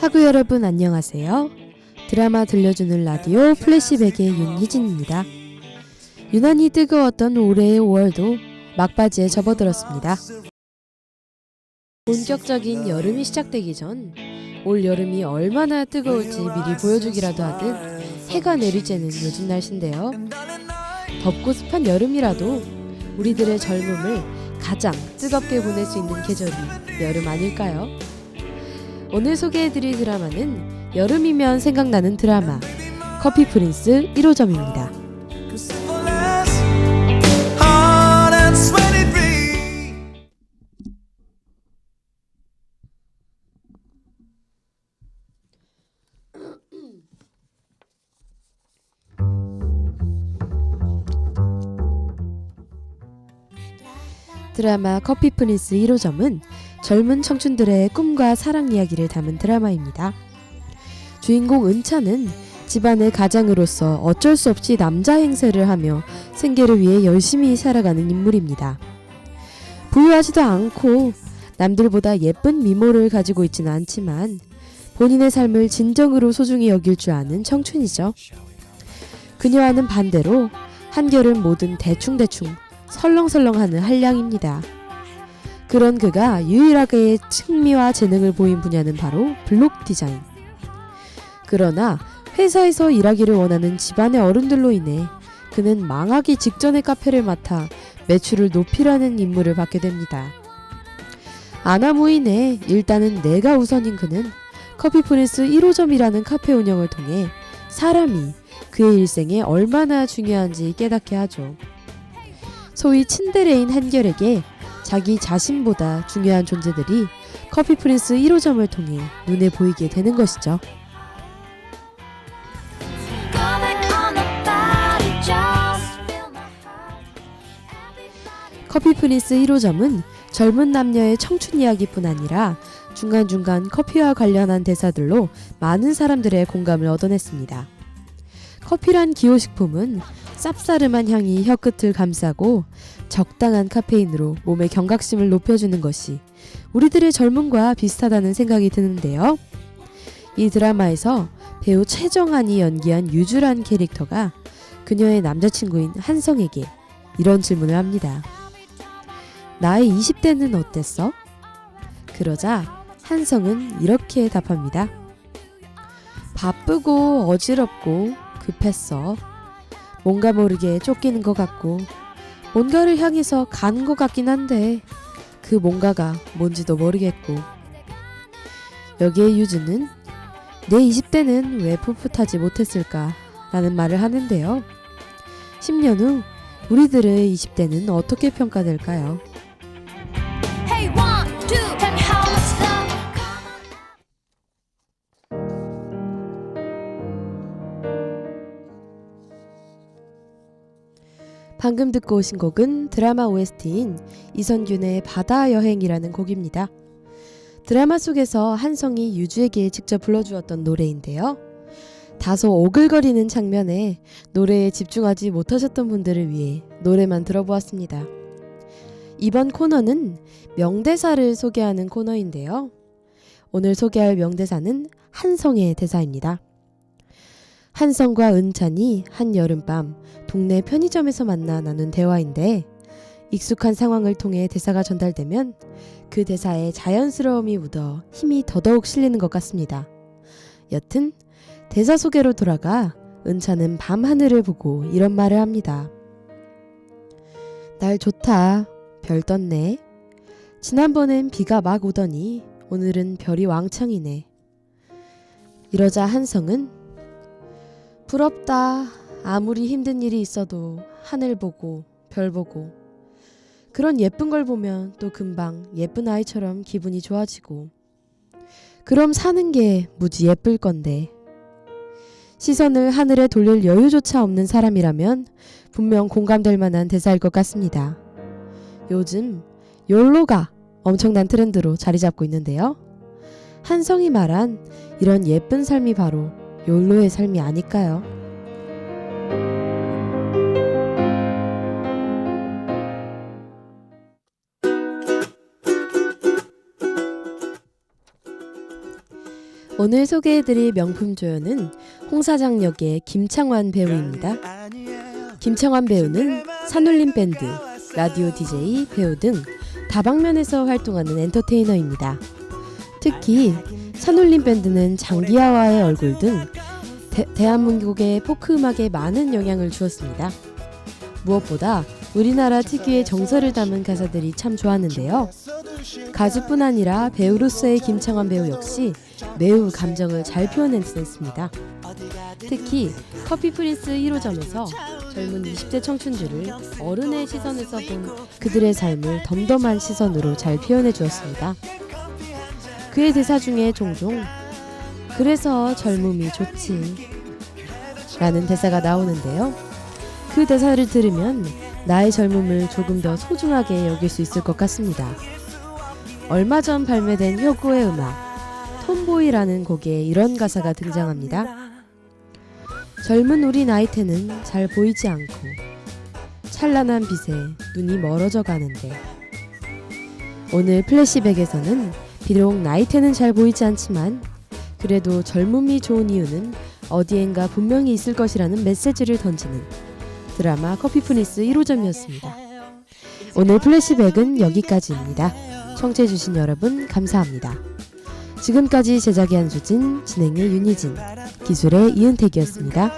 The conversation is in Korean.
하구 여러분 안녕하세요. 드라마 들려주는 라디오 플래시백의 윤희진입니다. 유난히 뜨거웠던 올해의 5월도 막바지에 접어들었습니다. 본격적인 여름이 시작되기 전 올 여름이 얼마나 뜨거울지 미리 보여주기라도 하듯 해가 내리쬐는 요즘 날씨인데요. 덥고 습한 여름이라도 우리들의 젊음을 가장 뜨겁게 보낼 수 있는 계절이 여름 아닐까요? 오늘 소개해드릴 드라마는 여름이면 생각나는 드라마 커피 프린스 1호점입니다. 드라마 커피 프린스 1호점은 젊은 청춘들의 꿈과 사랑 이야기를 담은 드라마입니다. 주인공 은차는 집안의 가장으로서 어쩔 수 없이 남자 행세를 하며 생계를 위해 열심히 살아가는 인물입니다. 부유하지도 않고 남들보다 예쁜 미모를 가지고 있지는 않지만 본인의 삶을 진정으로 소중히 여길 줄 아는 청춘이죠. 그녀와는 반대로 한결은 뭐든 대충대충 설렁설렁하는 한량입니다. 그런 그가 유일하게 흥미와 재능을 보인 분야는 바로 블록 디자인. 그러나 회사에서 일하기를 원하는 집안의 어른들로 인해 그는 망하기 직전의 카페를 맡아 매출을 높이라는 임무를 받게 됩니다. 아나무인에 일단은 내가 우선인 그는 커피 프린스 1호점이라는 카페 운영을 통해 사람이 그의 일생에 얼마나 중요한지 깨닫게 하죠. 소위 친데레인 한결에게 자기 자신보다 중요한 존재들이 커피 프린스 1호점을 통해 눈에 보이게 되는 것이죠. 커피 프린스 1호점은 젊은 남녀의 청춘 이야기뿐 아니라 중간중간 커피와 관련한 대사들로 많은 사람들의 공감을 얻어냈습니다. 커피란 기호식품은 쌉싸름한 향이 혀끝을 감싸고 적당한 카페인으로 몸의 경각심을 높여주는 것이 우리들의 젊음과 비슷하다는 생각이 드는데요. 이 드라마에서 배우 최정한이 연기한 유주란 캐릭터가 그녀의 남자친구인 한성에게 이런 질문을 합니다. 나의 20대는 어땠어? 그러자 한성은 이렇게 답합니다. 바쁘고 어지럽고 급했어. 뭔가 모르게 쫓기는 것 같고 뭔가를 향해서 가는 것 같긴 한데 그 뭔가가 뭔지도 모르겠고 여기에 유주는 내 20대는 왜 풋풋하지 못했을까 라는 말을 하는데요. 10년 후 우리들의 20대는 어떻게 평가될까요? 방금 듣고 오신 곡은 드라마 OST인 이선균의 바다 여행이라는 곡입니다. 드라마 속에서 한성이 유주에게 직접 불러주었던 노래인데요. 다소 오글거리는 장면에 노래에 집중하지 못하셨던 분들을 위해 노래만 들어보았습니다. 이번 코너는 명대사를 소개하는 코너인데요. 오늘 소개할 명대사는 한성의 대사입니다. 한성과 은찬이 한 여름밤 동네 편의점에서 만나 나눈 대화인데 익숙한 상황을 통해 대사가 전달되면 그 대사에 자연스러움이 묻어 힘이 더더욱 실리는 것 같습니다. 여튼 대사 소개로 돌아가 은찬은 밤 하늘을 보고 이런 말을 합니다. 날 좋다. 별 떴네. 지난번엔 비가 막 오더니 오늘은 별이 왕창이네. 이러자 한성은 부럽다. 아무리 힘든 일이 있어도 하늘 보고 별 보고 그런 예쁜 걸 보면 또 금방 예쁜 아이처럼 기분이 좋아지고 그럼 사는 게 무지 예쁠 건데 시선을 하늘에 돌릴 여유조차 없는 사람이라면 분명 공감될 만한 대사일 것 같습니다. 요즘 욜로가 엄청난 트렌드로 자리 잡고 있는데요. 한성이 말한 이런 예쁜 삶이 바로 욜로의 삶이 아닐까요? 오늘 소개해드릴 명품 조연은 홍사장 역의 김창완 배우입니다. 김창완 배우는 산울림 밴드, 라디오 DJ 배우 등 다방면에서 활동하는 엔터테이너입니다. 특히 산울림 밴드는 장기하와의 얼굴 등 대, 대한민국의 포크 음악에 많은 영향을 주었습니다. 무엇보다 우리나라 특유의 정서를 담은 가사들이 참 좋았는데요. 가수뿐 아니라 배우로서의 김창완 배우 역시 매우 감정을 잘 표현했습니다. 특히 커피 프린스 1호점에서 젊은 20대 청춘들을 어른의 시선에서 본 그들의 삶을 덤덤한 시선으로 잘 표현해 주었습니다. 그의 대사 중에 종종 그래서 젊음이 좋지 라는 대사가 나오는데요. 그 대사를 들으면 나의 젊음을 조금 더 소중하게 여길 수 있을 것 같습니다. 얼마 전 발매된 효고의 음악 톰보이라는 곡에 이런 가사가 등장합니다. 젊은 우리 나이테는 잘 보이지 않고 찬란한 빛에 눈이 멀어져 가는데 오늘 플래시백에서는 비록 나이테는 잘 보이지 않지만 그래도 젊음이 좋은 이유는 어디엔가 분명히 있을 것이라는 메시지를 던지는 드라마 커피 프린스 1호점이었습니다. 오늘 플래시백은 여기까지입니다. 청취해주신 여러분 감사합니다. 지금까지 제작의 한수진, 진행의 윤희진, 기술의 이은택이었습니다.